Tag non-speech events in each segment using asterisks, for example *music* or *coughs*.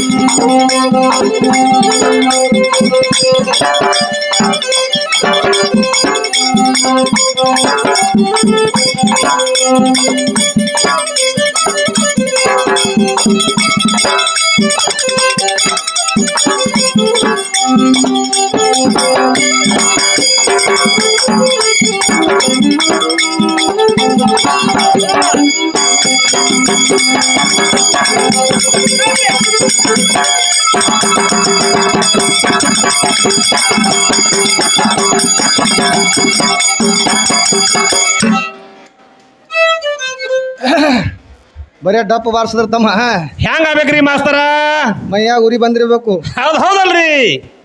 Thank you. ಬರೇ ಡಪ್ ಬಾರಿಸಿದ್ರ ತಮ್ಮ ಹೆಂಗ್ ಆಗ್ಬೇಕ್ರಿ ಮಾಸ್ತರ? ಮೈಯಾಗ ಉರಿ ಬಂದಿರ್ಬೇಕು. ಹೌದ್ ಹೌದಲ್ರಿ.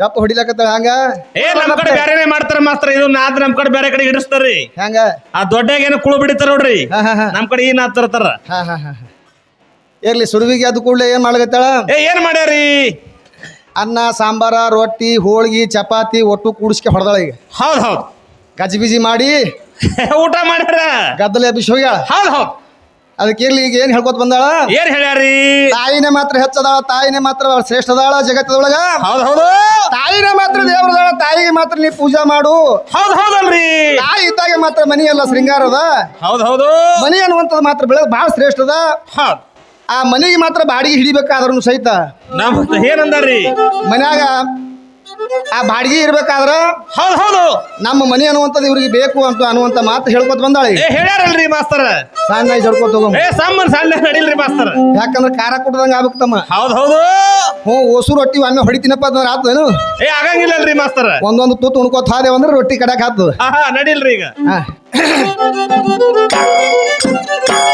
ಡಪ್ ಹೊಡಿಲಕತ್ತ ಹಂಗ? ಏ ನಮ್ ಕಡೆ ಬೇರೆನೆ ಮಾಡ್ತಾರ ಮಾಸ್ತರ ಇದು ನಾದ್ ನಮ್ ಕಡೆ ಬೇರೆ ಕಡೆ ಹಿಡಿಸ್ತಾರ್ರಿ ಹೆಂಗ ಆ ದೊಡ್ಡಾಗ ಏನು ಕುಳು ಬಿಡಿತಾರ ನೋಡ್ರಿ. ಹಾ ಹಾ ಹಾ. ನಮ್ ಕಡೆ ಈ ನಾದ್ ತರ್ತಾರ. ಹಾ ಹಾ ಹಾ ಹಾ. ಇರ್ಲಿ ಸುರುವಿಗೆ ಅದು ಕೂಡಲೇ ಏನ್ ಮಾಡ್ಲಕತ್ತಾಳ? ಏ ಏನ್ ಮಾಡ್ಯಾರಿ ಅನ್ನ ಸಾಂಬಾರ ರೊಟ್ಟಿ ಹೋಳ್ಗಿ ಚಪಾತಿ ಒಟ್ಟು ಕೂಡಿಸ್ಕೆ ಹೊಡೆದಾಳ ಈಗ. ಹೌದ್ ಹೌದ್. ಗಜಿಬಿಜಿ ಮಾಡಿ *laughs* ಊಟ ಮಾಡ್ಯಾರ. ಗದ್ದಲೆ ಬಿಸಿ ಹೋಗ್ಯಾಳ. ಹೌದ್ ಹೌದ್. ಅದಕ್ಕೆ ಇರ್ಲಿ ಈಗ ಏನ್ ಹೇಳ್ಕೊತ ಬಂದಾಳ? ಏನ್ ಹೇಳ್ಯಾರಿ ತಾಯಿನೇ ಮಾತ್ರ ಹೆಚ್ಚದಾಳ ತಾಯಿನೇ ಮಾತ್ರ ಶ್ರೇಷ್ಠದಾಳ ಜಗತ್ತದೊಳಗ ಹೌದು ಹೌದು. ತಾಯಿನೇ ಮಾತ್ರ ದೇವ್ರದಾಳ ತಾಯಿಗೆ ಮಾತ್ರ ನೀ ಪೂಜಾ ಮಾಡು. ಹೌದೌದಲ್ರಿ ಹೌದಲ್ರಿ. ತಾಯಿ ಇದ್ದಾಗ ಮಾತ್ರ ಮನಿ ಅಲ್ಲ ಶೃಂಗಾರದ. ಹೌದ್ ಹೌದು. ಮನಿ ಅನ್ನುವಂಥದ್ದು ಮಾತ್ರ ಬೆಳೆದ ಬಹಳ ಶ್ರೇಷ್ಠದ. ಹೌದು. ಆ ಮನೆಗೆ ಮಾತ್ರ ಬಾಡಿಗೆ ಹಿಡಿಬೇಕಾದ್ರೂ ಸಹಿತ. ಏನಂದ್ರಿ ಏನಂದಾರ್ರಿ? ಮನ್ಯಾಗ ಆ ಬಾಡಿಗೆ ಇರ್ಬೇಕಾದ್ರ ಹೌದು ಹೌದು. ನಮ್ಮ ಮನೆ ಅನ್ನುವಂಥದ್ದು ಇವ್ರಿಗೆ ಬೇಕು ಅಂತ ಅನ್ನುವಂಥ ಮಾತು ಹೇಳ್ಕೊತ ಬಂದಾಳೆ. ಏ ಹೇಳ್ಯಾರಲ್ರಿ ಮಾಸ್ತರ? ಸಣ್ಣ ಜಡ್ಕೊತ ನಡೀಲ್ರಿ ಏ ಸಾಮಾನ್ ಸಣ್ಣ ನಡಿಲ್ರಿ ಮಾಸ್ತರ. ಯಾಕಂದ್ರೆ ಖಾರ ಕುಡ್ದಂಗ ಆಗ್ಬೇಕು ತಮ್ಮ. ಹೌದೌದು ಹೌದು. ಹ್ಞೂ ಓಸು ರೊಟ್ಟಿ ಒಮ್ಮೆ ಹೊಡಿತೀನಪ್ಪ ಅಂದ್ರೆ ಆತೇನು ಏ ಆಗಂಗಿಲ್ಲಲ್ರಿ ಮಾಸ್ತರ. ಒಂದೊಂದು ತುತ್ತು ಉಣ್ಕೋತ ಹಾದೇವ ಅಂದ್ರೆ ರೊಟ್ಟಿ ಕಡಕ್ ಆತದ ಹಾ ಹಾ ನಡಿಲ್ರಿ ಈಗ. ಹಾ. *coughs*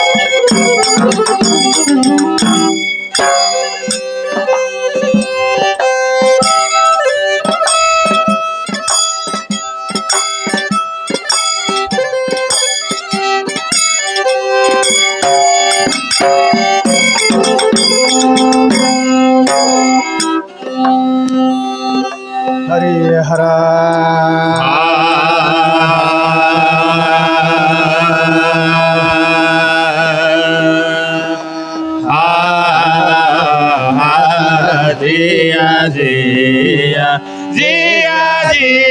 Bye.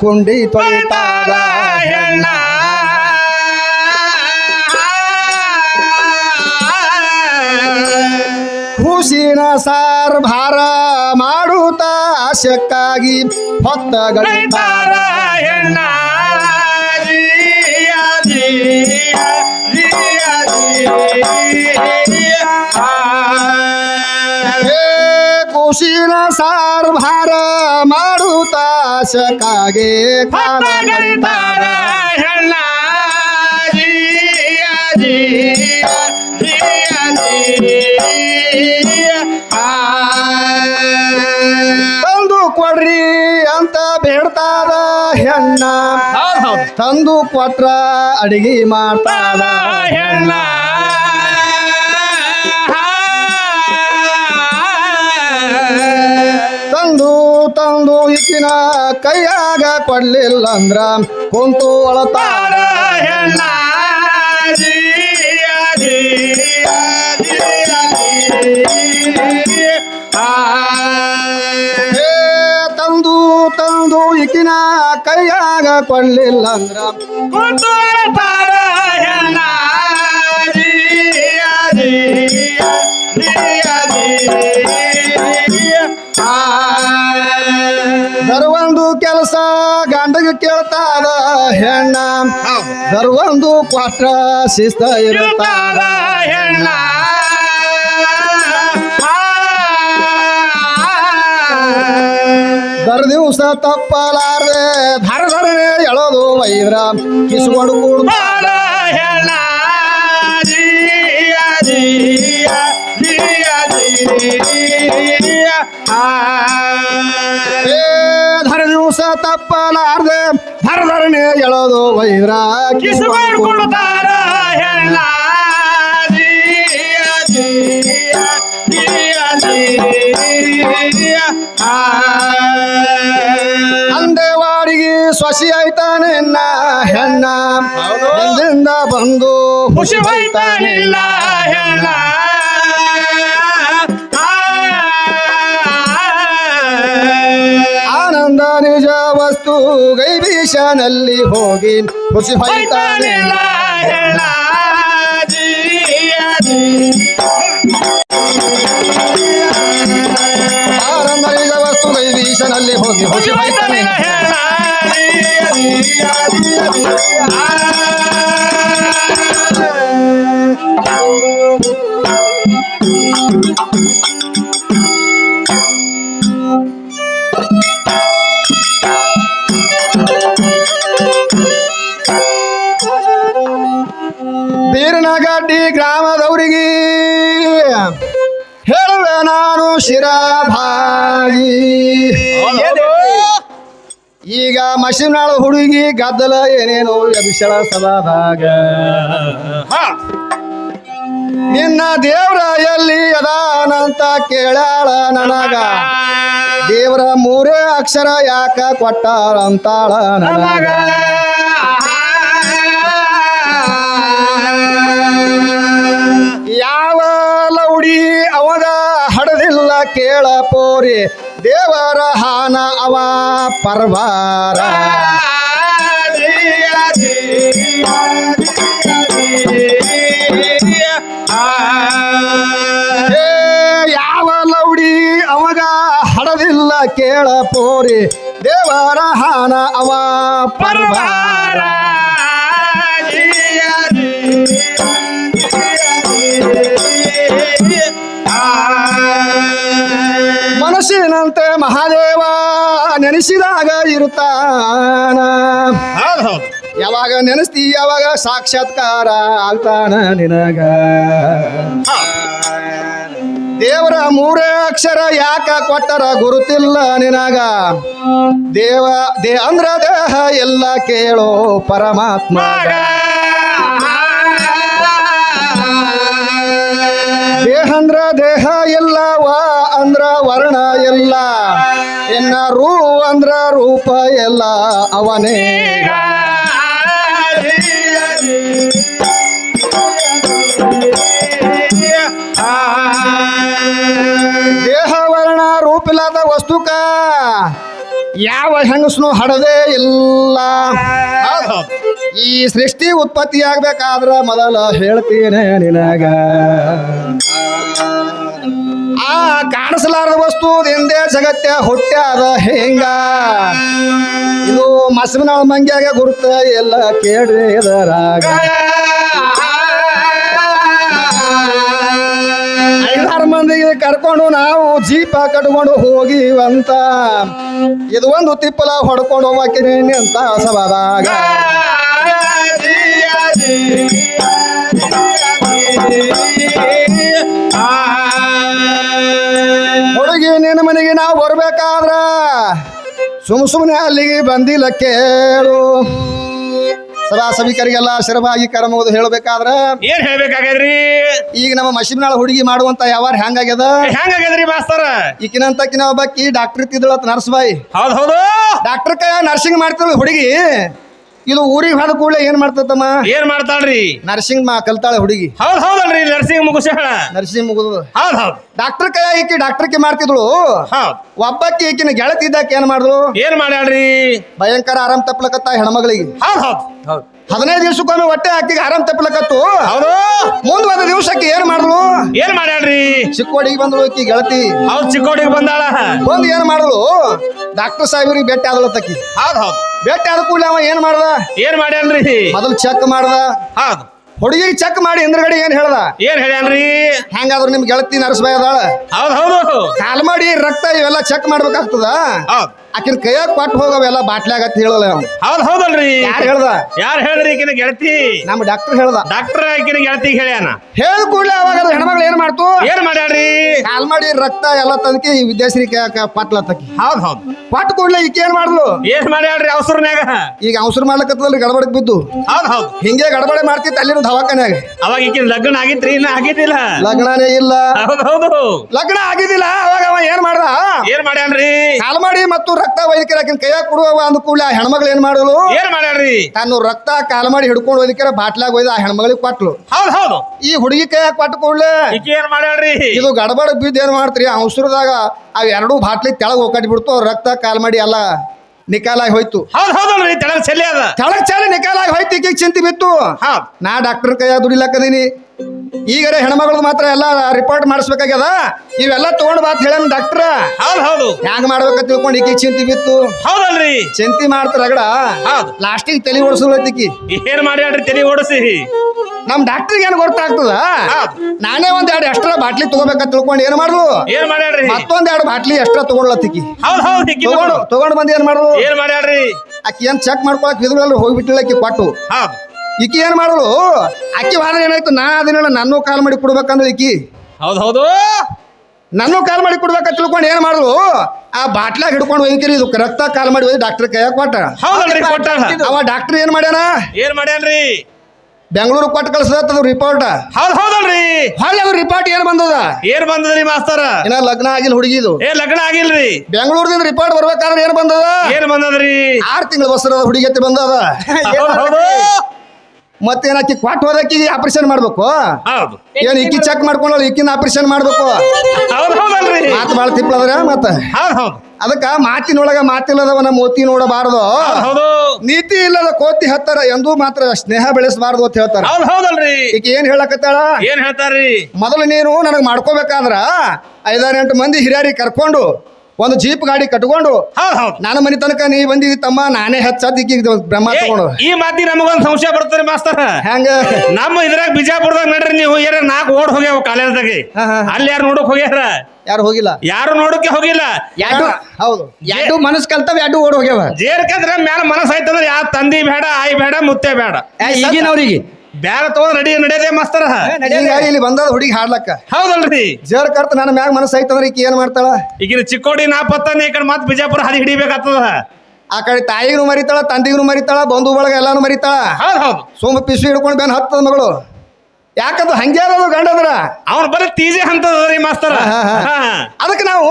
ಕುಂಡಿ ತೊಳಿತಾದ ಹೆಣ್ಣ. ಖುಷಿನ ಸಾರ್ ಭಾರ ಮಾಡುತ್ತ ಆಶಕ್ಕಾಗಿ ಹೊತ್ತ ಗಳಿತಾರ ಹೆಣ್ಣ ಖುಷಿನ ಸಾರ್ ಭಾರ ಮಾಡುತ್ತ ಆಶಕ್ಕಾಗಿ ಕಾಲ ಕರೀತಾರ ಹೆಣ್ಣ ಜೀಯ ಜೀಯ ಜೀಯ ಜೀಯ. ಆ. ತಂದು ಕೊಡ್ರಿ ಅಂತ ಬೇಡ್ತಾರ ಹೆಣ್ಣ. ತಂದು ಕೊಟ್ರ ಅಡಿಗೆ ಮಾಡ್ತಾರ ಹೆಣ್ಣ. ತಂದು ತಂದು ಈಕಿನ ಕೈಯಾಗ ಕೊಡ್ಲಿಲ್ಲ ಅಂದ್ರ ಕುಂತು ಹೆಣ್ಣ. ಏ ತಂದು ತಂದು ಈಕಿನ ಕೈಯಾಗ ಕೊಡ್ಲಿಲ್ಲ ಅಂದ್ರ ಕುಂತುಳ್ತಾರ ಹೆಣ್ಣ ಹೆಣ್ಣ ಹೌದು. ದರ್ವೊಂದು ಕೊಟ್ರ ಶಿಸ್ತ ಇರ್ತಾದ ಇರ್ತಾರ ಹೆಣ್ಣ ದರ್ ದಿವಸ ತಪ್ಪಲಾರ್ದೆ ಧರ ಧರನೆ ಎಳೋದು ವೈದ್ರ ಕಿಸ್ಕೊಂಡು ಕೂಡ್ತಾಳ ಬಾಳ ಹೆಣ್ಣ ಜೀಯ ಜೀಯ ಜೀಯ ಜೀಯ ಆ. ಏ ಧರ ದಿವಸ ತಪ್ಪಲಾರ್ದೆ ಧರ ಧರನೆ ಎಳೋದು ವೈದ್ರ ಕಿಸ್ಕೊಂಡು ಕೂಡ್ತಾಳ. ಕಿಸ್ಕೊಂಡ್ಕೊಳ್ತಾರ ಹೆಣ್ಣ ಜೀಯ ಜೀಯ ಜೀಯ ಜೀಯ ಆ. ಅಂದೇವಾಡಿಗೆ ಸೊಸಿ ಆಯ್ತಾನೆ ನಾ ಹೆಣ್ಣ ಬಂದು ಖುಷಿ ಹೋಯ್ತಾನಿಲ್ಲ ಹೆಣ್ಣ ಆನಂದ ನಿಜ ವಸ್ತು ಗೈಬೀಶನಲ್ಲಿ ಹೋಗಿ ಖುಷಿ ಈಗ ಮಶಿನಾಳ ಹುಡುಗಿ ಗದ್ದಲ ಏನೇನು ಅಭಿಷಳ ಸಭಾದಾಗ ನಿನ್ನ ದೇವ್ರ ಎಲ್ಲಿ ಅದಾನಂತ ಕೇಳಾಳ ನನಗ. ದೇವರ ಮೂರೇ ಅಕ್ಷರ ಯಾಕ ಕೊಟ್ಟಾಳಂತಾಳ ನನಗ. ಯಾವ ಲೌಡಿ ಅವಾಗ ಕೇಳ ಪೋರಿ ದೇವರ ಹಾನ ಅವ ಪರ್ವಾರ. ಯಾವ ಲೌಡಿ ಅವಾಗ ಹಡದಿಲ್ಲ ಕೇಳ ಪೋರಿ ದೇವರ ಹಾನ ಅವ ಪರ್ವಾರ. ಮನಸ್ಸಿನಂತೆ ಮಹಾದೇವ ನೆನೆಸಿದಾಗ ಇರುತ್ತಾನ. ಯಾವಾಗ ನೆನೆಸ್ತಿ ಯಾವಾಗ ಸಾಕ್ಷಾತ್ಕಾರ ಆಗ್ತಾನ ನಿನಗ. ದೇವರ ಮೂರೇ ಅಕ್ಷರ ಯಾಕ ಕೊಟ್ಟರ ಗುರುತಿಲ್ಲ ನಿನಗ? ದೇವ ದೇ ಅಂದ್ರ ದೇಹ ಎಲ್ಲ ಕೇಳೋ ಪರಮಾತ್ಮ ದೇಹ ಅಂದ್ರ ದೇಹ ಎಲ್ಲ ವಾ ಅಂದ್ರ ವರ್ಣ ಎಲ್ಲ ಎನ್ನ ರೂ ಅಂದ್ರ ರೂಪ ಎಲ್ಲ ಅವನೇ ದೇಹ ವರ್ಣ ರೂಪಿಲ್ಲದ ವಸ್ತುಕ ಯಾವ ಹೆಂಗಸ್ನು ಹಡದೇ ಇಲ್ಲ. ಈ ಸೃಷ್ಟಿ ಉತ್ಪತ್ತಿ ಆಗ್ಬೇಕಾದ್ರ ಮೊದಲ ಹೇಳ್ತೀನಿ ನಿನಗ. ಆ ಕಾಣಿಸಲಾರದ ವಸ್ತು ಹಿಂದೆ ಜಗತ್ಯ ಹುಟ್ಟ್ಯಾದ ಹೆಂಗ? ಇದು ಮಸವಿನ ಮಂಗ್ಯಾಗ ಗುರುತ ಎಲ್ಲ ಕೇಳ್ರಿ ಕರ್ಕೊಂಡು ನಾವು ಜೀಪ ಕಟ್ಕೊಂಡು ಹೋಗಿವಂತ. ಇದು ಒಂದು ತಿಪ್ಪಲ ಹೊಡ್ಕೊಂಡು ಹೋಗಿನಿ ಅಂತ ಸವಾದಾಗ? ಹುಡುಗಿ, ನಿನ್ನ ಮನೆಗೆ ನಾವು ಬರ್ಬೇಕಾದ್ರ? ಸುಮ್ ಸುಮ್ಮನೆ ಅಲ್ಲಿಗೆ ಬಂದಿಲ್ಲ ಕೇಳು. ಸದಾ ಸಭಿಕರಿಗೆಲ್ಲ ಶರಭಾಗಿ ಕರಮೋದು ಹೇಳಬೇಕಾದ್ರೆ ಏನ್ ಹೇಳ್ಬೇಕಾಗ್ಯದ್ರಿ? ಈಗ ನಮ್ಮ ಮಶಿಬ್ನಾಳ ಹುಡುಗಿ ಮಾಡುವಂತ ಯಾವಾರ ಹೆಂಗಾಗ್ಯದ ಹೆಂಗಾಗ್ಯದ್ರಿ ಮಾಸ್ತರ? ಈಕಿನಂತಕಿನ ಒಬ್ಬಾಕಿ ಡಾಕ್ಟರ್ ಇತ್ತಿದ್ದಳತ್ ನರ್ಸ್ ಬಾಯಿ. ಹೌದ್ ಹೌದು. ಡಾಕ್ಟರ್ ಕೈ ನರ್ಸಿಂಗ್ ಮಾಡ್ತಿದ್ಳು ಹುಡುಗಿ. ಇದು ಊರಿಗೆ ಹೋದ ಕೂಡಲೇ ಏನ್ ಮಾಡ್ತತಮ್ಮ? ಏನ್ ಮಾಡ್ತಾಳ್ರಿ? ನರ್ಸಿಂಗ್ ಮಾ ಕಲ್ತಾಳೆ ಹುಡುಗಿ. ಹೌದ್ ಹೌದಲ್ರಿ ನರ್ಸಿಂಗ್ ಮುಗಿಸ ನರ್ಸಿಂಗ್ ಮುಗಿದು ಹೌದ್ ಹೌದ್. ಡಾಕ್ಟರ್ ಕೈ ಈಕಿ ಡಾಕ್ಟರ್ಗೆ ಮಾಡ್ತಿದ್ಳು ಹೌದ್. ಒಬ್ಬಕ್ಕೆ ಈಕಿನ ಗೆಳತಿ ಇದ್ದಾಕ ಏನ್ ಮಾಡಿದ್ಳು ಏನ್ ಮಾಡ್ಯಾಳ್ರಿ? ಭಯಂಕರ ಆರಾಮ್ ತಪ್ಪಲಕತ್ತ ಹೆಣ್ಮಗಳಿಗೆ. ಹೌದ್ ಹೌದ್. ಹೌದ್. ಹದಿನೈದು ದಿವಸಕ್ಕೊಮ್ಮೆ ಹೊಟ್ಟೆ ಆಕಿಗೆ ಆರಾಮ್ ತಪ್ಪಲಕತ್ತು ಹೌದು. ಮುಂದ್ ಒಂದು ದಿವಸಕ್ಕೆ ಏನ್ ಮಾಡ್ರು ಏನ್ ಮಾಡ್ಯಾಳ್ರಿ? ಚಿಕ್ಕೋಡಿಗೆ ಬಂದಳು ಈಕಿ ಗೆಳತಿ. ಹೌದ್ ಚಿಕ್ಕೋಡಿಗೆ ಬಂದಾಳ. ಬಂದು ಏನ್ ಮಾಡಿದ್ಳು ಡಾಕ್ಟರ್ ಸಾಹೇಬ್ರಿಗೆ ಭೇಟಿ ಆದಳು ತಕ್ಕಿ ಹೌದ್ ಹೌದ್. ಭೇಟಿ ಅದ ಕೂಡಲೇ ಅವ ಏನ್ ಮಾಡ್ದ? ಏನ್ ಮಾಡ್ಯಾನ್ರಿ ಮೊದಲು ಚೆಕ್ ಮಾಡ್ದ. ಹೌದು. ಹುಡುಗಿಗೆ ಚೆಕ್ ಮಾಡಿ ಹಿಂದ್ಗಡೆ ಏನ್ ಹೇಳ್ದ? ಏನ್ ಹೇಳ್ಯಾನ್ರಿ ಹೆಂಗಾದ್ರು ನಿಮ್ ಗೆಳತಿ ನರ್ಸ್ಬಾಯ್ ಅದಾಳ? ಹೌದ್ ಹೌದು. ಕಾಲ್ ಮಾಡಿ ರಕ್ತ ಇವೆಲ್ಲ ಚೆಕ್ ಮಾಡ್ಬೇಕಾಗ್ತದ? ಹೌದ್. ಆಕಿನ ಕೈಯಾಗ ಕೊಟ್ಟು ಹೋಗವೆಲ್ಲ ಬಾಟ್ಲಾಗ ಅಂತ ಹೇಳಲ್ಲ ಅವ್ನು. ಹೌದ್ ಹೌದಲ್ರಿ. ಯಾರು ಹೇಳ್ದ? ಯಾರು ಹೇಳ್ರಿ ಈಕಿನ ಗೆಳತಿ? ನಮ್ಮ ಡಾಕ್ಟರ್ ಹೇಳ್ದ. ಡಾಕ್ಟರ್ ಈಕಿನ ಗೆಳತಿ ಹೇಳ್ಯಾನ. ಹೇಳ ಕೂಡಲೇ ಅವಾಗ ಅದು ಹೆಣ್ಮಗಳು ಏನ್ ಮಾಡ್ತು? ಏನ್ ಮಾಡ್ಯಾಡ್ರಿ ಕಾಲ್ ಮಾಡಿ ರಕ್ತ ಎಲ್ಲ ತಂದ್ಕಿ ವಿದ್ಯಾಶ್ರೀ ಕೈಯಾಗ ತಕ್ಕಿ ಹೌದ್ ಹೌದ್. ಪಟ್ ಕೂಡಲೇ ಈಕೆ ಏನ್ ಮಾಡ್ಲು ಏನ್ ಮಾಡ್ಯಾಡ್ರಿ ಅವಸರನ್ಯಾಗ? ಈಗ ಅವಸರ ಮಾಡ್ಲಕತ್ತದಲ್ರಿ ಗಡಬಡಕ್ ಬಿದ್ದು. ಹೌದ್ ಹೌದ್. ಹಿಂಗೆ ಗಡಬಡೆ ಮಾಡ್ತಿತ್ತು ಅಲ್ಲಿನ ದವಾಖಾನ್ಯಾಗ. ಅವಾಗ ಈಕಿನ ಲಗ್ನ ಆಗಿತ್ರಿ ಇನ್ನ ಆಗಿದ್ದಿಲ್ಲ. ಲಗ್ನನೇ ಇಲ್ಲ. ಹೌದ್ ಹೌದು. ಲಗ್ನ ಆಗಿದ್ದಿಲ್ಲ ಅವಾಗ ಅವ ಏನ್ ಮಾಡ್ದ? ಏನ್ ಮಾಡ್ಯಾನ್ರಿ? ಕಾಲ್ ಮಾಡಿ ಮತ್ತು ರಕ್ತ ವೈದ್ಯಕರ ಆಕಿನ ಕೈಯಾಗ ಕೊಡುವ ಅಂದ ಕೂಡಲೇ ಆ ಹೆಣ್ಮಗಳು ಏನ್ ಮಾಡಲು? ಏನ್ ತಾನು ರಕ್ತ ಕಾಲ ಮಾಡಿ ಹಿಡ್ಕೊಂಡು ವೈದ್ಯಕರ ಬಾಟ್ಲಾಗ ಒಯ್ದು ಆ ಹೆಣ್ಮಗಳಿಗೆ ಕೊಟ್ಲು. ಹೌದ್ ಹೌದು. ಈ ಹುಡುಗಿ ಕೈಯಾಗ ಕೊಟ್ಟು ಕೂಡಲೇ ಈಕಿ ಏನ್ ಮಾಡ್ಯಾಳ್ರಿ ಇದು ಗಡಬಡ ಬಿದ್ದು ಏನ್ ಮಾಡ್ತೀರಿ? ಅವಸರದಾಗ ಅವ್ ಎರಡೂ ಬಾಟ್ಲಿ ತೆಳಗ್ ಹೋಗಿ ಬಿಡ್ತು ಅವ್ರ ರಕ್ತ ಕಾಲ ಮಾಡಿ ಅಲ್ಲ ನಿಕಾಲಾಗಿ ಹೋಯ್ತು. ಹೌದ್ ಹೌದಲ್ರಿ ತೆಳಗ್ ಚೆಲ್ಲಿ ಅದ. ತೆಳಗ್ ಚಾಲಿ ನಿಕಾಲಾಗಿ ಹೋಯ್ತು ಈಗ ಚಿಂತೆ ಬಿತ್ತು. ನಾ ಡಾಕ್ಟರ್ ಕೈಯಾಗ ದುಡಿಲಕ್ಕದೀನಿ. ಈಗರೆ ಹೆಣ್ಮಗಳು ಮಾತ್ರ ಎಲ್ಲ ರಿಪೋರ್ಟ್ ಮಾಡಿಸ್ಬೇಕಾಗ್ಯದ? ಇವೆಲ್ಲ ತಗೊಂಡ್ ಬಾತ್ ಹೇಳ ಡಾಕ್ಟ್ರ ಹೌದು ಹೌದು. ಹ್ಯಾಂಗ್ ಮಾಡ್ಬೇಕ ತಿಳ್ಕೊಂಡು ಈಕಿ ಚಿಂತಿ ಬಿತ್ತು. ಹೌದಲ್ರಿ. ಚಿಂತಿ ಮಾಡ್ತಾರ ರಗಡ. ಹೌದು. ಲಾಸ್ಟಿಗೆ ತಲೆ ಓಡಿಸ್ಲೈತಿಕಿ ಏನ್ ಮಾಡ್ಯಾಡ್ರಿ ತಲೆ ಓಡಿಸಿ. ನಮ್ ಡಾಕ್ಟರ್ಗೆ ಏನ್ ಗೊತ್ತಾಗ್ತದ. ನಾನೇ ಒಂದ್ ಎರಡು ಎಕ್ಸ್ಟ್ರಾ ಬಾಟ್ಲಿ ತಗೋಬೇಕಂತ ತಿಳ್ಕೊಂಡು ಏನ್ ಮಾಡುದು? ಏನ್ ಮಾಡ್ಯಾಡ್ರಿ ಮತ್ತೊಂದ್ ಎರಡು ಬಾಟ್ಲಿ ಎಕ್ಸ್ಟ್ರಾ ತಗೊಳ್ಲತ್ತಿಕಿ ಹೌದ್ ಹೌದು ತಗೊಂಡು ತಗೊಂಡ್. ಬಂದ್ ಏನ್ ಮಾಡುದು? ಏನ್ ಮಾಡ್ಯಾಡ್ರಿ ಆಕಿ ಏನ್ ಚೆಕ್ ಮಾಡ್ಕೊಳಕ್ ಇದ್ರಲ್ಲಿ ಹೋಗ್ಬಿಟ್ಟಿಲ್ಲ ಆಕಿ ಕೊಟ್ಟು. ಹೌದ್. ಈಕಿ ಏನ್ ಮಾಡಲು? ಅಕ್ಕಿ ವಾದ ಏನಾಯ್ತು? ನಾ ಅದನ್ನೆಲ್ಲ ನನ್ನೂ ಕಾಲ್ ಮಾಡಿ ಕೊಡ್ಬೇಕಂದ್ರೆ ಈಕಿ. ಹೌದು ಹೌದು. ನನ್ನೂ ಕಾಲ್ ಮಾಡಿ ಕೊಡ್ಬೇಕ ತಿಳ್ಕೊಂಡು ಏನ್ ಮಾಡಲು? ಆ ಬಾಟ್ಲಾಗ ಹಿಡ್ಕೊಂಡು ಹೋಗಿರಿ ಇದು ರಕ್ತ ಕಾಲ್ ಮಾಡಿ ಹೋಗಿ ಡಾಕ್ಟರ್ ಕೈಯಾಗ ಕೊಟ್ಟ. ಹೌದಲ್ರಿ ಅವ ಡಾಕ್ಟರ್ ಏನ್ ಮಾಡ್ಯಾನ? ಏನ್ ಮಾಡ್ಯಾನ್ರಿ? ಬೆಂಗಳೂರು ಕೊಟ್ಟು ಕಳ್ಸದ ರಿಪೋರ್ಟ್ ಹೌದು ಹೌದಲ್ರಿ ಹೊಳ್ಳಿ ಅದು ರಿಪೋರ್ಟ್ ಏನ್ ಬಂದದ? ಏನ್ ಬಂದದ್ರಿ ಮಾಸ್ತರ? ಇನ್ನ ಲಗ್ನ ಆಗಿಲ್ಲ ಹುಡುಗಿದು. ಏ ಲಗ್ನ ಆಗಿಲ್ರಿ. ಬೆಂಗಳೂರದಿಂದ ರಿಪೋರ್ಟ್ ಬರ್ಬೇಕಾದ್ರೆ ಏನ್ ಬಂದದ? ಏನ್ ಬಂದದ್ರಿ? ಆರ್ ತಿಂಗಳ ಬಸ್ರದ ಹುಡುಗಿ ಬಂದದ. ಹೌದು. ಮತ್ತೇನ್ ಆಕಿ ಕ್ವಾಟ್ ಹೋದಕ್ಕಿ ಆಪರೇಷನ್ ಮಾಡ್ಬೇಕು? ಹೌದು. ಏನ್ ಇಕ್ಕಿ ಚೆಕ್ ಮಾಡ್ಕೊಂಡಲ್ಲ ಇಕ್ಕಿನ ಆಪರೇಷನ್ ಮಾಡ್ಬೇಕು? ಹೌದು ಹೌದಲ್ರಿ. ಮಾತು ಭಾಳ ತಿಪ್ಪಳದ್ರ ಮತ್ತ? ಹೌದು ಹೌದ್. ಅದಕ್ಕ ಮಾತಿನೊಳಗ ಮಾತಿಲ್ಲದವನ ಮೋತಿ ನೋಡಬಾರದು. ಹೌದ್ ನೀತಿ ಇಲ್ಲದ ಕೋತಿ ಹತ್ತಾರ ಎಂದೂ ಮಾತ್ರ ಸ್ನೇಹ ಬೆಳೆಸಬಾರದು ಅಂತ ಹೇಳ್ತಾರ. ಹೌದು ಹೌದಲ್ರಿ. ಈಗ ಏನ್ ಹೇಳಕತ್ತಾಳ? ಏನ್ ಹೇಳ್ತಾರ್ರಿ? ಮೊದಲು ನೀನು ನನಗೆ ಮಾಡ್ಕೋಬೇಕಾದ್ರ ಐದಾರು ಎಂಟು ಮಂದಿ ಹಿರಿಯರಿಗೆ ಕರ್ಕೊಂಡು ಒಂದು ಜೀಪ್ ಗಾಡಿ ಕಟ್ಕೊಂಡು ಹೌದ್ ಹೌದ್. ನನ್ನ ಮನೆ ತನಕ ನೀ ಬಂದಿದ್ದೀ ತಮ್ಮ ನಾನೇ ಹಚ್ಚದ್ ಬ್ರಹ್ಮ ತಗೊಂಡು. ಈ ಮಾತಿ ನಮಗೊಂದು ಸಂಶಯ ಬರ್ತದೆ ಮಾಸ್ತರ. ಹೆಂಗ ನಮ್ಮ ಇದ್ರಾಗ ಬಿಜಾಪುರದಾಗ ನಡ್ರಿ ನೀವು ಏನ ನಾಲ್ಕು ಓಡ್ ಹೋಗ್ಯಾವ ಕಾಲೇಜ್ದಾಗ. ಅಲ್ಲಿ ಯಾರು ನೋಡಕ್ ಹೋಗ್ಯಾರ? ಯಾರು ಹೋಗಿಲ್ಲ? ಯಾರು ನೋಡಕ್ಕೆ ಹೋಗಿಲ್ಲ? ಎರಡು ಹೌದು. ಎರಡು ಮನಸ್ ಕಲ್ತಾವ ಎರಡು ಓಡ್ ಹೋಗ್ಯಾವ? ಜೇರ್ಕಂದ್ರೆ ಮ್ಯಾಲ ಮನಸ್ಸು ಆಯ್ತಂದ್ರೆ ಯಾವ ತಂದಿ ಬೇಡ ಆಯ್ ಬೇಡ ಮುತ್ತೆ ಬೇಡ. ಈಗಿನವ್ರಿಗೆ. ಬ್ಯಾಡ ತಗೊಂಡ್ ರೆಡಿ ನಡೆಯದೆ ಮಾಸ್ತರ. ಈಗ ಇಲ್ಲಿ ಬಂದದ ಹುಡುಗಿ ಹಾಡ್ಲಕ್ಕ. ಹೌದಲ್ರಿ? ಜರ್ ಕರ್ತ ನನ್ನ ಮ್ಯಾಗ ಮನಸ್ಸು ಐತಂದ್ರೆ ಈಕಿ ಏನ್ ಮಾಡ್ತಾಳ? ಈಗಿನ ಚಿಕ್ಕೋಡಿ ನಾಪತ್ತಾನೆ ಈ ಕಡೆ ಮತ್ ಬಿಜಾಪುರ ಹಾದಿ ಹಿಡಿಬೇಕಾಗ್ತದ. ಆ ಕಡೆ ತಾಯಿಗೂ ಮರಿತಾಳ ತಂದಿಗೂ ಮರಿತಾಳ ಬಂಧು ಬಳಗ ಎಲ್ಲಾನು ಮರಿತಾಳ. ಹೌದು ಹೌದು. ಸೋಮ ಪಿಸ್ವಿ ಹಿಡ್ಕೊಂಡು ಬೇನ್ ಹತ್ತದ ಮಗಳು. ಯಾಕಂದ್ರೆ ಹಂಗೆ ಅದು ಗಂಡದ್ರ? ಅವ್ನ ಬರೀ ತೀಜೆ ಹಂತದ್ರಿ ಮಾಸ್ತರ. ಅದಕ್ಕೆ ನಾವು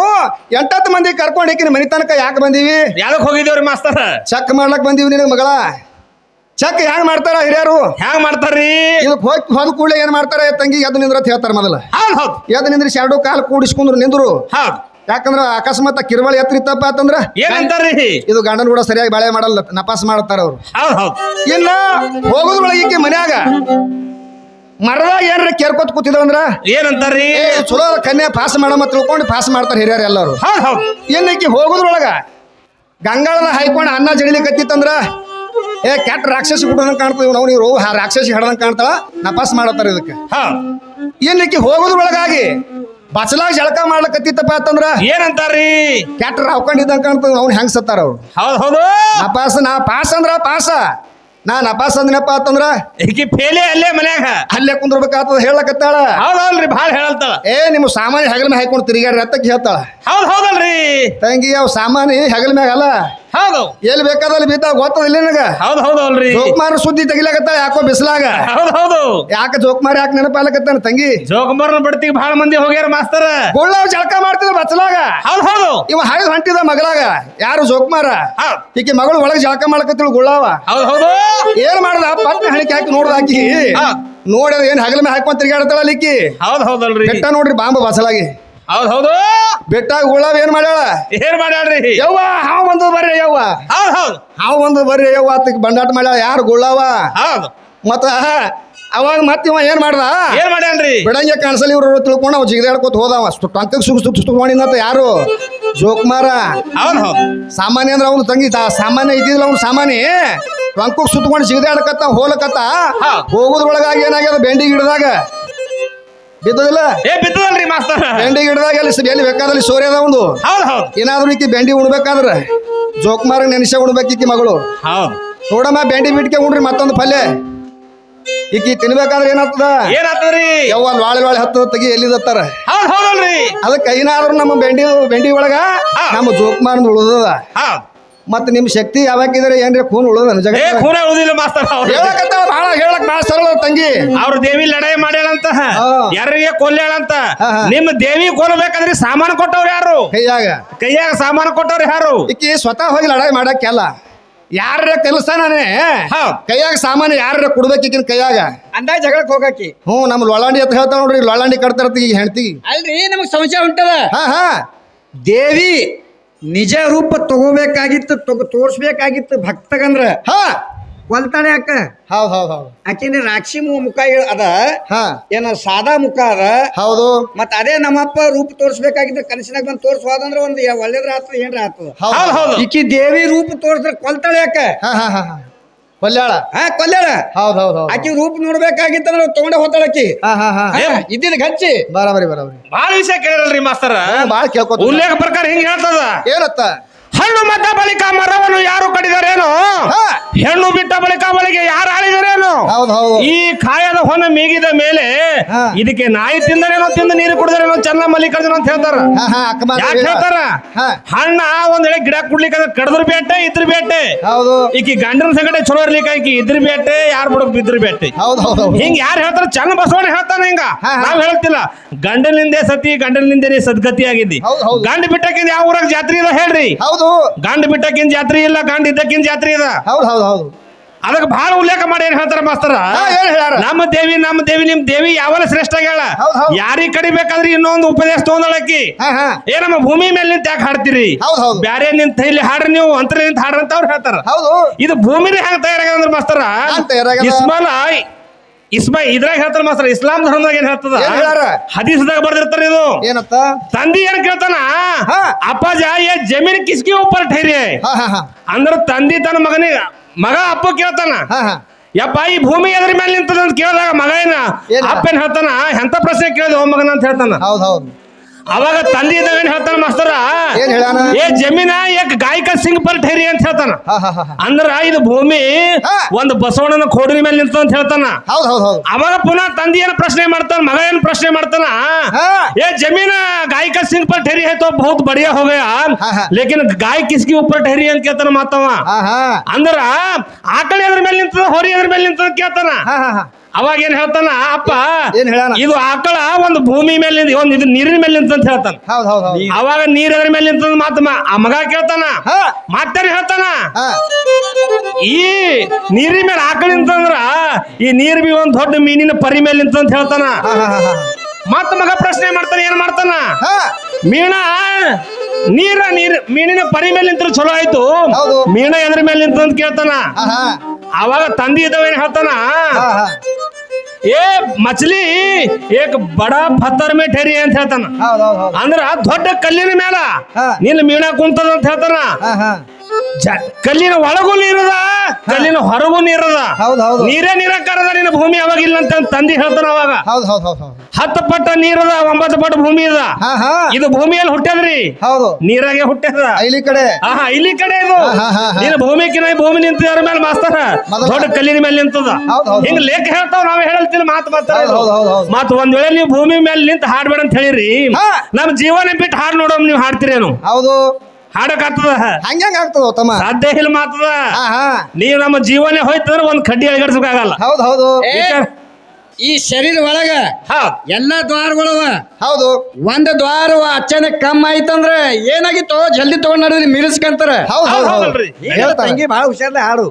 ಎಂಟತ್ತು ಮಂದಿ ಕರ್ಕೊಂಡು ಈಕಿನ ಮನಿ ತನಕ ಯಾಕೆ ಬಂದೀವಿ? ಯಾರಕ್ಕೆ ಹೋಗಿದ್ದೇವ್ರಿ ಮಾಸ್ತರ? ಚೆಕ್ ಮಾಡ್ಲಕ್ ಬಂದೀವಿ ನಿನಗೆ ಮಗಳ. ಚೆಕ್ ಹೆಂಗ್ ಮಾಡ್ತಾರ ಹಿರಿಯರು? ಹ್ಯಾಂಗ ಮಾಡ್ತಾರ್ರಿ? ಇದಕ್ಕೆ ಹೋಗಿ ಹೋದ ಕೂಡಲೇ ಏನ್ ಮಾಡ್ತಾರೆ? ತಂಗಿ ಎದ್ದು ನಿಂದ್ರ ಅಂತ ಹೇಳ್ತಾರೆ ಮೊದಲ. ಹಾ ಎದ್ದು ನಿಂದ್ರಿಸಿ ಎರಡು ಕಾಲು ಕೂಡಿಸ್ಕೊಂಡ್ರು ನಿಂದ್ರು. ಹಾ ಯಾಕಂದ್ರ ಅಕಸ್ಮಾತ್ ಕಿರುವಳಿ ಎತ್ತರ ಇತ್ತಪ್ಪ ಅಂತಂದ್ರ ಏನಂತಾರ್ರಿ ಇದು ಗಂಡನ ಕೂಡ ಸರಿಯಾಗಿ ಬಾಳೆ ಮಾಡಲ್ಲ ನಪಾಸ್ ಮಾಡ್ತಾರ ಅವ್ರು. ಇಲ್ಲ ಹೌದ್. ಇನ್ನ ಹೋಗೋದ್ರೊಳಗೆ ಈಕೆ ಮನ್ಯಾಗ ಮರದಾಗ ಏನ್ರ ಕೇರ್ಕೊತ್ ಕೂತಿದ್ರಂದ್ರ ಏನಂತಾರ್ರಿ ಏ ಚಲೋ ಕನ್ಯಾ ಪಾಸ್ ಮಾಡಮ್ಮ ತಿಳ್ಕೊಂಡು ಪಾಸ್ ಮಾಡ್ತಾರೆ ಹಿರಿಯರು ಎಲ್ಲರೂ. ಏನಕ್ಕೆ ಹೋಗುದ್ರೊಳಗ ಗಂಗಾಳದ ಹಾಯ್ಕೊಂಡು ಅನ್ನ ಜಡಿಲಿಕತ್ತಿತ್ತಂದ್ರ ಏ ಕೆಟ್ಟ ರಾಕ್ಷಸಿ ಹುಡ್ದಂಗ್ ಕಾಣ್ತೀವಿ ನಾವು ನೀವು ರಾಕ್ಷಸಿ ಹಿಡ್ದಂಗೆ ಕಾಣ್ತಾಳ. ನಪಾಸ್ ಮಾಡತ್ತಾರ ಇದಕ್ಕೆ. ಹಾ. ಈಕಿ ಹೋಗೋದ್ರೊಳಗಾಗಿ ಬಚ್ಚಲಾಗ ಜಳಕ ಮಾಡ್ಲಕತ್ತಿತ್ತಪ್ಪ ಅಂತಂದ್ರ ಏನಂತಾರ್ರಿ? ಕೆಟ್ಟ ರಾವ್ಕೊಂಡಿದ್ದಂಗೆ ಕಾಣ್ತೀವಿ ಅವ್ನು ಹೆಂಗ್ ಸತ್ತಾರ ಅವ್ರು? ಹೌದು ಹೌದು. ನಾ ಪಾಸ್ ನಾ ಪಾಸ್ ಅಂದ್ರ ಪಾಸ. ನಾ ನಪಾಸ್ ಅಂದಿನಪ್ಪ ಅಂತಂದ್ರ ಈಕಿ ಫೇಲೆ ಅಲ್ಲೇ ಮನ್ಯಾಗ. ಅಲ್ಲೇ ಕುಂದ್ರಬೇಕಾಗ್ತದ ಹೇಳಕತ್ತಾಳ ಹೌದಲ್ರಿ ಬಾಳ ಭಾಳ ಹೇಳಲ್ತಾಳ. ಏ ನಿಮ್ಮ ಸಾಮಾನ್ಯ ಹೆಗಲ ಮ್ಯಾಗ ಹಾಕೊಂಡು ತಿರುಗಾಡ್ರಿ ಅಂತ ಹೇಳ್ತಾಳ. ಹೌದ್ ಹೌದಲ್ರಿ. ತಂಗಿ ಅವ್ ಸಾಮಾನ್ಯ ಹೆಗಲ ಮ್ಯಾಗ ಅಲ್ಲ. ಹೌದು. ಎಲ್ಲಿ ಬೇಕಾದಲ್ಲಿ ಬಿದ್ದ ಗೊತ್ತದಿಲ್ಲ ಹೌದು ಹೌದು ಅಲ್ರಿ. ಜೋಕ್ಮಾರ ಸುದ್ದಿ ತೆಗಿಲಾಗತ್ತ ಯಾಕೋ ಬಿಸಿಲಾಗ? ಹೌದು ಹೌದು. ಯಾಕ ಜೋಕ್ಮಾರ ಯಾಕೆ ನೆನಪಾಲಕತ್ತಾನ ತಂಗಿ? ಜೋಕಂಬರ್ನ ಬಡ್ತಿಗೆ ಬಹಳ ಮಂದಿ ಹೋಗ್ಯಾರ ಮಾಸ್ತರ. ಗುಳ್ಳಾವ್ ಜಳಕ ಮಾಡ್ತಿದ್ರು ಬಚ್ಚಲಾಗ. ಹೌದ್ ಹೌದು. ಇವ ಹರಿದ್ ಹೊಂಟಿದ ಮಗಳಾಗ. ಯಾರು ಜೋಕ್ಮಾರ ಈಕೆ ಮಗಳು ಒಳಗೆ ಜಳಕ ಮಾಡ್ಕತ್ತಿಳು ಗುಳ್ಳಾವ. ಹೌದು ಹೌದು. ಏನ್ ಮಾಡ್ದ? ಪತ್ನಿ ಹಣಿಕೆ ಹಾಕಿ ನೋಡ್ದಾಕಿ. ನೋಡ್ಯದ ಏನ್ ಹಗಲ ಮೇಲೆ ಹಾಕೊಂಡ್ ತಿರ್ಗಾಡ್ತಾಳ ಲಿಕ್ಕಿ ಹೌದ್ ಹೌದಲ್ರಿ ಬೆಟ್ಟ ನೋಡ್ರಿ ಬಾಂಬ ಬಸಲಾಗಿ ಹೌದ್ ಹೌದು. ಬೆಟ್ಟಾಗ ಗುಳ್ಳಾವ್ ಏನ್ ಮಾಡ್ಯಾಳ? ಏನ್ ಮಾಡ್ಯಾಳ್ರಿ? ಯವ್ವ ಹಾವು ಬಂದು ಬರ್ರಿ ಯವ್ವ. ಹೌದ್ ಹೌದ್. ಹಾವು ಬಂದು ಬರ್ರಿ ಯವ್ವ ಅತ್ತಕ್ಕೆ ಬಂಡಾಟ ಮಾಡ್ಯಾಳ. ಯಾರು ಗುಳ್ಳಾವ? ಹೌದ್. ಮತ್ತ ಅವಾಗ ಮತ್ ಇವ ಏನ್ ಮಾಡ್ದ? ಏನ್ ಮಾಡ್ಯಾನ್ರಿ? ಬಿಡಂಗೆ ಕಾಣಿಸಲಿ ಇವ್ರು ತಿಳ್ಕೊಂಡು ಅವ್ ಜಿಗಿದಾಡ್ಕೋತ ಹೋದವ. ಟಂಕಕ್ ಸುಗ್ ಸುಗ್ ಸುಗ್ ಯಾರು? ಜೋಕುಮಾರ. ಹೌದ್ ಹೌದು. ಸಾಮಾನ್ಯ ಅಂದ್ರೆ ಅವ್ನು ತಂಗಿ. ತಾ- ಸಾಮಾನ್ಯ ಇದ್ದಿಲ್ಲ ಅವ್ನು ಸಾಮಾನ್ಯ. ಟಂಕಕ್ ಸುತ್ಕೊಂಡು ಜಿಗಿದಾಡ್ಕತ್ತ ಹೋಲಕತ್ತ. ಹೋಗೋದ್ರೊಳಗಾಗಿ ಏನಾಗ್ಯದ? ಬೆಂಡಿ ಗಿಡದಾಗ. ಬಿದ್ದದಿಲ್ಲ? ಏ ಬಿದ್ದದಲ್ರಿ ಮಾಸ್ತರ. ಬೆಂಡಿ ಗಿಡದಾಗ ಎಲ್ಲಿ ಸ- ಎಲ್ಲಿ ಬೇಕಾದಲ್ಲಿ ಸೋರ್ಯದ ಒಂದು? ಹೌದ್ ಹೌದ್. ಏನಾದ್ರೂ ಈಕಿ ಬೆಂಡಿ ಉಣ್ಬೇಕಾದ್ರ? ಜೋಕ್ಮಾರ್ ನೆನೆಸ ಉಣ್ಬೇಕು ಈಕಿ ಮಗಳು. ಹೌದ್. ನೋಡಮ್ಮ ಬೆಂಡಿ ಬಿಟ್ಕೆ ಉಣ್ರಿ ಮತ್ತೊಂದು ಪಲ್ಯ. ಈಕಿ ತಿನ್ಬೇಕಾದ್ರೆ ಏನಾಗ್ತದ? ಏನಾಗ್ತದ್ರಿ? ಯವ್ವ ವಾಳೆ ವಾಳೆ ಹತ್ತದ ತೆಗಿ ಎಲ್ಲಿದತ್ತಾರ ಹೌದ್ ಹೌದಲ್ರಿ. ಅದಕ್ಕೆ ಏನಾದ್ರೂ ನಮ್ಮ ಬೆಂಡಿ ಬೆಂಡಿ ಒಳಗ ಹಾ. ನಮ್ಮ ಜೋಕ್ಮಾರ್ ಉಳ್ದದ. ಹೌದ್. ಮತ್ತ ನಿಮ್ ಶಕ್ತಿ ಯಾವಾಗಿದ್ರೆ ಏನ್ರಿ? ಖೂನ್ ಉಳ್ದದ ಏ ಜಗ ಖೂನ ಉಳಿದಿಲ್ಲ ಮಾಸ್ತರ್ ಅವ್ರು. ಹೇಳಕ್ ಸರಳ ತಂಗಿ. ಅವ್ರ ದೇವಿ ಲಡಾಯಿ ಮಾಡ್ಯಾಳಂತ. ಯಾರಿಗೆ ಕೊಲ್ಯಾಳಂತ. ನಿಮ್ಮ ದೇವಿ ಕೊಲ್ಬೇಕಂದ್ರೆ ಸಾಮಾನು ಕೊಟ್ಟವ್ರು ಯಾರು? ಕೈಯಾಗ. ಕೈಯಾಗ ಸಾಮಾನು ಕೊಟ್ಟವ್ರು ಯಾರು? ಈಕಿ ಸ್ವತಃ ಹೋಗಿ ಲಡಾಯಿ ಮಾಡಕ್ಕೆಲ್ಲ. ಯಾರ ಕೆಲಸ ನಾನೇ? ಕೈಯಾಗ ಸಾಮಾನು ಯಾರ ಕೊಡ್ಬೇಕಿನ ಕೈಯಾಗ? ಅಂದಾಗ ಜಗಳಕ್ಕೆ ಹೋಗಾಕಿ. ಹ್ಞೂ ನಮ್ಮ ಲೋಳಾಂಡಿ ಅಂತ ಹೇಳ್ತಾವ ನೋಡ್ರಿ ಲೊಳಾಂಡಿ ಕಟ್ತಾರ ಈಗ ಹೆಣ್ತಿಗೆ ಅಲ್ರಿ ನಮಗ್ ಸಂಶಯ ಉಂಟದ. ಹಾ ಹಾ. ದೇವಿ ನಿಜ ರೂಪ ತಗೋಬೇಕಾಗಿತ್ತು ತಗೋ ತೋರ್ಸ್ಬೇಕಾಗಿತ್ತು ಭಕ್ತಗಂದ್ರ. ಹಾ. ಕೊಲ್ತಾಳೆ ಅಕ್ಕ. ಹೌದ್ ಹೌದ್ ಹೌದು. ಆಕಿನ ರಾಕ್ಷಿ ಮು- ಮುಖ ಇ- ಅದ. ಹಾ. ಏನ ಸಾದಾ ಮುಖ ಅದ. ಹೌದು. ಮತ್ತ ಅದೇ ನಮ್ಮಪ್ಪ ರೂಪ ತೋರಿಸ್ಬೇಕಾಗಿತ್ತು ಕನಸಿನಾಗ ಬಂದು ಅಂದ್ರೆ ಒಂದು ಯ- ಒಳ್ಳೇದ್ರ ಆತದ ಏನ್ರ ಆತದ ಹೌದ್ ಹೌದು ಹೌದು. ಈಕಿ ದೇವಿ ರೂಪ ತೋರ್ಸ್ರ ಕೊಲ್ತಾಳೆ ಅಕ್ಕ. ಹಾ ಹಾ ಹಾ ಹಾ. ಕೊಲ್ಯಾಳ? ಹಾ ಕೊಲ್ಯಾಳ. ಹೌದ್ ಹೌದ್ ಹೌದು. ಆಕಿ ರೂಪ ನೋಡ್ಬೇಕಾಗಿತ್ತಂದ್ರ ತಗೊಂಡೆ ಹೋತಾಳ ಆಕಿ ಹಾ ಹಾ. ಹಾ ಇದ್ದಿದ್ ಗಂಚಿ. ಬರಾಬರಿ ಬರಾಬರಿ ಬಾಳ ವಿಷಯ ಕೇಳಿರಲ್ರಿ ಮಾಸ್ತರ. ಬಾಳ ಕೇಳ್ಕೊತ ಉಲ್ಲೇಖ ಪ್ರಕಾರ ಹಿಂಗ್ ಹೇಳ್ತದ. ಏನತ್ತ? ಹಣ್ಣು ಮತ್ತ ಬಳಿಕ ಮರವನ್ನು ಯಾರು ಕಡಿದರೇನು? ಹೆಣ್ಣು ಬಿಟ್ಟ ಬಳಿಕ ಬಳಿಗೆ ಯಾರು ಆಳಿದರೇನು? ಈ ಕಾಯದ ಹೊನ ಮೀಗಿದ ಮೇಲೆ ಇದಕ್ಕೆ ನಾಯಿ ತಿಂದರೇನೋ ತಿಂದು ನೀರು ಕುಡಿದರೇನೋ ಚೆನ್ನ ಮಲ್ಲಿಕಾರ್ಜುನ ಅಂತ ಹೇಳ್ತಾರ. ಯಾಕೆ ಹೇಳ್ತಾರ. ಹಣ್ಣ ಒಂದ್ ಹೇಳಿ ಗಿಡ ಕುಡ್ಲಿಕ್ಕೆ ಕಡದ್ರ ಬೇಟೆ ಇದ್ರ ಬೇಟೆ. ಈಕಿ ಗಂಡನ ಸಂಗಡೆ ಚಲೋ ಇರ್ಲಿಕ್ಕೆ ಈಕಿ ಇದ್ರ ಬೇಟೆ ಯಾರು ಬಿಡ ಬಿದ್ರ ಬೇಟೆ. ಹಿಂಗ್ ಯಾರು ಹೇಳ್ತಾರ? ಚನ್ನ ಬಸವಣ್ಣ ಹೇಳ್ತಾನ ಹಿಂಗ. ನಾವ್ ಹೇಳ್ತಿಲ್ಲ. ಗಂಡನಿಂದೆ ಸತಿ ಗಂಡನಿಂದೆ ಸದ್ಗತಿ ಆಗಿದ್ದಿ. ಗಂಡ ಬಿಟ್ಟಕ್ಕಿಂದ ಯಾವ ಊರಾಗ ಜಾತ್ರೆ ಇದೆ ಹೇಳ್ರಿ. ಹೌದು. ಗಂಡ ಬಿಟ್ಟಕ್ಕಿಂದ ಜಾತ್ರೆ ಇಲ್ಲ ಗಂಡ ಇದ್ದಕ್ಕಿಂದ ಜಾತ್ರೆ ಇದ. ಹೌದು ಹೌದು ಹೌದು. ಅದಕ್ಕೆ ಬಹಳ ಉಲ್ಲೇಖ ಮಾಡಿ ಏನ್ ಹೇಳ್ತಾರ ಮಾಸ್ತರ? ಏನ್ ಹೇಳ್ಯಾರ? ನಮ್ಮ ದೇವಿ ನಮ್ಮ ದೇವಿ ನಿಮ್ ದೇವಿ ಯಾವಲ್ಲ ಶ್ರೇಷ್ಠ ಹೇಳ ಹೌದ್ ಹೌದ್. ಯಾರಿಗ್ ಕಡಿಬೇಕಾದ್ರೆ ಇನ್ನೊಂದು ಉಪದೇಶ ತಗೊಂಡಳಕ್ಕಿ. ಹಾ ಹಾ. ಏ ನಮ್ಮ ಭೂಮಿ ಮೇಲೆ ನಿಂತ ಯಾಕೆ ಹಾಡ್ತೀರಿ? ಹೌದ್ ಹೌದು. ಬ್ಯಾರೆ ನಿಂತ ಇಲ್ಲಿ ಹಾಡ್ರಿ ನೀವು ಅಂತರ ನಿಂತ ಹಾಡ್ರಿ ಅಂತ ಅವ್ರು ಹೇಳ್ತಾರ. ಹೌದು. ಇದು ಭೂಮಿನೇ ಹೆಂಗ್ ತಯಾರಾಗ್ಯದ ಅಂದ್ರೆ ಮಾಸ್ತರ? ಹ್ಯಾಂಗ್ ತಯಾರಾಗ್ಯದ? ಇಸ್ಮಾಲ ಇಸ್ಮಾ ಇದ್ರಾಗ ಹೇಳ್ತಾರ ಮಾಸ್ತರ ಇಸ್ಲಾಂ ಧರ್ಮದಾಗ ಏನ್ ಹೇಳ್ತದ? ಏನ್ ಹೇಳ್ಯಾರ? ಹದೀಸ್ದಾಗ ಬರ್ದಿರ್ತಾರ ಇದು. ಏನತ್ತ? ತಂದಿ ಏನ್ ಕೇಳ್ತಾನ? ಹಾ. ಅಪ್ಪಾಜ ಏ ಜಮೀನ್ ಕಿಸ್ಕಿ ಉಪ್ಪರ್ ಠೈರಿ ಹಾ ಹಾ ಹಾ. ಅಂದ್ರ ತಂದಿ ತನ್ನ ಮಗನಿಗೆ ಮಗ ಅಪ್ಪ ಕೇಳ್ತಾನ. ಹಾ ಹಾ. ಯಪ್ಪ ಈ ಭೂಮಿ ಎದ್ರ ಮೇಲೆ ನಿಂತದ ಅಂತ ಕೇಳಿದಾಗ ಮಗ ಏನ? ಏನ? ಅಪ್ಪ ಏನ್ ಹೇಳ್ತಾನ? ಎಂತ ಪ್ರಶ್ನೆ ಕೇಳಿದ ಮಗನ ಅಂತ ಹೇಳ್ತಾನ. ಹೌದ್ ಹೌದು. ಅವಾಗ ತಂದೆ ಇದ್ದಾವೇನ್ ಹೇಳ್ತಾನ ಮಾಸ್ತರ? ಏ ಜಮೀನ ಏಕ್ ಗಾಯಕ ಸಿಂಗ್ ಪರ್ ಠೇರಿ ಅಂತ ಹೇಳ್ತಾನ. ಹಾ ಅಂದ್ರ ಇದು ಭೂಮಿ ಒಂದು ಬಸವಣ್ಣನ ಕೋಡಿನ ಮೇಲೆ ನಿಂತ ಅಂತ ಹೇಳ್ತಾನ. ಅವಾಗ ಪುನಃ ತಂದೆ ಏನ್ ಪ್ರಶ್ನೆ ಮಾಡ್ತಾನ ಮಗ ಏನ್ ಪ್ರಶ್ನೆ ಮಾಡ್ತಾನ? ಏ ಜಮೀನ ಗಾಯಕ ಸಿಂಗ್ ಪರ್ ಠೇರಿ ಹೈ ತೋ ಬಹುತ್ ಬಡಿಯಾ ಹೋಗಯಾ. ಹಾ, ಲೇಕಿನ್ ಗಾಯ ಕಿಸ್ಕಿ ಉಪ್ಪರ್ ಠೇರಿ ಅಂತ ಕೇಳ್ತಾನ ಮಾತವ. ಹಾ ಅಂದ್ರ ಆಕಳಿ ಅದ್ರ ಮೇಲೆ ನಿಂತದ ಹೊರಿ ಅದ್ರ ಮೇಲೆ ನಿಂತದ ಕೇಳ್ತಾನ. ಹಾ ಹಾ. ಅವಾಗ ಏನ್ ಹೇಳ್ತಾನ? ಅಪ್ಪ ಏನ್ ಹೇಳ ಇದು ಆಕಳ ಒಂದು ಭೂಮಿ ಮೇಲೆ ನಿಂತ- ಒಂದು ಇದು ನೀರಿನ ಮೇಲೆ ನಿಂತ ಅಂತ ಹೇಳ್ತಾನ. ಹೌದ್ ಹೌದ್ ಹೌದು. ಅವಾಗ ನೀರ್ ಅದ್ರ ಮೇಲೆ ನಿಂತ ಮಾತು ಮ- ಆ ಮಗ ಕೇಳ್ತಾನ? ಹಾ. ಮಾತೇನ್ ಹೇಳ್ತಾನ? ಹಾ. ಈ ನೀರಿನ ಮೇಲೆ ಆಕಳ ನಿಂತಂದ್ರ ಈ ನೀರ್ ಬಿ ಒಂದ್ ದೊಡ್ಡ ಮೀನಿನ ಪರಿ ಮೇಲೆ ನಿಂತ ಅಂತ ಹೇಳ್ತಾನ. ಹಾ ಹಾ ಹಾ ಹಾ. ಮತ್ತ ಮಗ ಪ್ರಶ್ನೆ ಮಾಡ್ತಾನ ಏನ್ ಮಾಡ್ತಾನ? ಹಾ. ಮೀನ ನೀರ ನೀರ್ ಮೀನಿನ ಪರಿ ಮೇಲೆ ನಿಂತ್ರ ಚಲೋ ಆಯ್ತು. ಹೌದು. ಮೀನ ಎದ್ರ ಮೇಲೆ ನಿಂತ ಅಂತ ಕೇಳ್ತಾನ. ಹಾ ಹಾ. ಅವಾಗ ತಂದಿ ಇದ್ದಾವೇನ್ ಹೇಳ್ತಾನ? ಹಾ ಹಾ. ಏ ಮಚ್ಲಿ ಏಕ್ ಬಡ ಪತ್ತರ ಮೇ ಠೇರಿ ಅಂತ ಹೇಳ್ತಾನ. ಅಂದ್ರ ದೊಡ್ಡ ಕಲ್ಲಿನ ಮೇಲ. ನಿನ್ನ ಮೀನ ಕುಂತದ ಅಂತ ಹೇಳ್ತಾನ. ಜ- ಕಲ್ಲಿನ ಒಳಗೂ ನೀರದ ಕಲ್ಲಿನ ಹೊರಗೂ ನೀರದ. ಹೌದ್ ಹೌದು. ನೀರೇ ನಿರಾಕಾರದ ನಿನ್ನ ಭೂಮಿ ಅವಾಗ ಇಲ್ಲ ಅಂತ ತಂದಿ ಹೇಳ್ತಾರ ಅವಾಗ. ಹೌದ್ ಹೌದ್ ಹೌದ್ ಹೌದು. ಹತ್ತು ಪಟ್ಟ ನೀರದ ಒಂಬತ್ತು ಪಟ್ಟ ಭೂಮಿ ಅದ. ಹಾ ಹಾ. ಇದು ಭೂಮಿಯಲ್ಲಿ ಹುಟ್ಟದ್ರಿ ಹೌದು. ನೀರಾಗೆ ಹುಟ್ಟದ ಇಲ್ಲಿ ಕಡೆ. ಆಹಾ ಇಲ್ಲಿ ಕಡೆ ಇದು. ಹಾ, ಹಾ, ಹಾ. ನೀನು ಭೂಮಿಕಿನ ಭೂಮಿ ನಿಂತಿದ್ರ ಮೇಲೆ ಮಾಸ್ತರ? ಮೊದಲ- ದೊಡ್ಡ ಕಲ್ಲಿನ ಮೇಲೆ ನಿಂತದ. ಹೌದ್ ಹೌದ್ ಹಿಂಗ ಲೇಖ ಹೇಳ್ತಾವ ನಾವ್ ಹೇಳ್ತೀನಿ ಮಾತು ಮಾತಾಡ ಹೌದ್ ಹೌದ್ ಹೌದ್ ಹೌದ್. ಮತ್ ಒಂದ್ ವೇಳೆ ನೀವು ಭೂಮಿ ಮೇಲೆ ನಿಂತ ಹಾಡ್ಬೇಡ ಅಂತ ಹೇಳಿರಿ ಹಾ. ನಮ್ ಜೀವನ ಬಿಟ್ಟು ಹಾಡ್ ನೋಡೋಮ್ ನೀವು ಹಾಡ್ತೀರೇನು? ಹೌದು. ಹಾಡಕ್ ಆಗ್ತದ ಹಂಗ್ಯಾಂಗ ಆಗ್ತದ ತಮ್ಮ ಸಾಧ್ಯ ಇಲ್ಲ ಮಾತದ? ನೀವು ನಮ್ಮ ಜೀವನ ಹೋಯ್ತಂದ್ರ ಒಂದ್ ಕಡ್ಡಿ ಅಳಗಡ್ಸಕ್ಕಾಗಲ್ಲ ಹೌದು ಹೌದು. ಏ, ಈ ಶರೀರ ಒಳಗ ಎಲ್ಲ ಎಲ್ಲಾ ದ್ವಾರಗಳವ. ಹೌದು. ಒಂದ್ ದ್ವಾರ ಅಚ್ಚನೆ ಕಮ್ಮಿ ಆಯ್ತಂದ್ರ ಏನಾಗಿತ್ತು? ಜಲ್ದಿ ತಗೊಂಡ್ ನಡೆದ್ರಿ ಮೀರಿಸ್ಕಂತಾರ. ಹೌದು ಹೌದು ತಂಗಿ ಬಹಳ ಹುಷಾರ್ಲೆ ಹಾಡು.